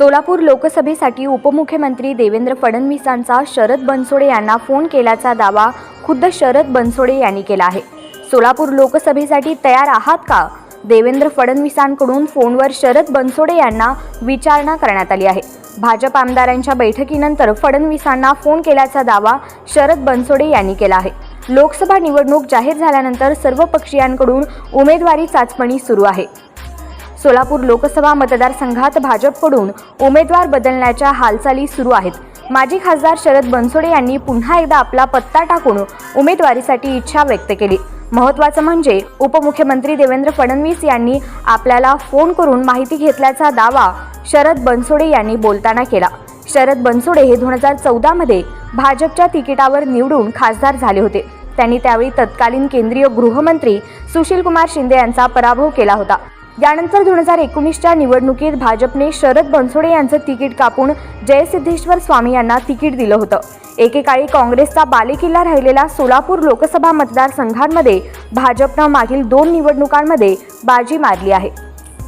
सोलापूर लोकसभेसाठी उपमुख्यमंत्री देवेंद्र फडणवीसांचा शरद बनसोडे यांना फोन केल्याचा दावा खुद्द शरद बनसोडे यांनी केला आहे. सोलापूर लोकसभेसाठी तयार आहात का? देवेंद्र फडणवीसांकडून फोनवर शरद बनसोडे यांना विचारणा करण्यात आली आहे. भाजप आमदारांच्या बैठकीनंतर फडणवीसांना फोन केल्याचा दावा शरद बनसोडे यांनी केला आहे. लोकसभा निवडणूक जाहीर झाल्यानंतर सर्व पक्षीयांकडून उमेदवारी चाचपणी सुरू आहे. सोलापूर लोकसभा मतदारसंघात भाजपकडून उमेदवार बदलण्याच्या हालचाली सुरू आहेत. माजी खासदार शरद बनसोडे यांनी पुन्हा एकदा आपला पत्ता टाकून उमेदवारीसाठी इच्छा व्यक्त केली. महत्त्वाचं म्हणजे उपमुख्यमंत्री देवेंद्र फडणवीस यांनी आपल्याला फोन करून माहिती घेतल्याचा दावा शरद बनसोडे यांनी बोलताना केला. शरद बनसोडे हे दोन हजार चौदामध्ये भाजपच्या तिकिटावर निवडून खासदार झाले होते. त्यांनी त्यावेळी तत्कालीन केंद्रीय गृहमंत्री सुशीलकुमार शिंदे यांचा पराभव केला होता. यानंतर दोन हजार एकोणीसच्या निवडणुकीत भाजपने शरद बनसोडे यांचं तिकीट कापून जयसिद्धेश्वर स्वामी यांना तिकीट दिलं होतं. एकेकाळी काँग्रेसचा बालेकिल्ला राहिलेला सोलापूर लोकसभा मतदारसंघांमध्ये भाजपनं मागील दोन निवडणुकांमध्ये बाजी मारली आहे.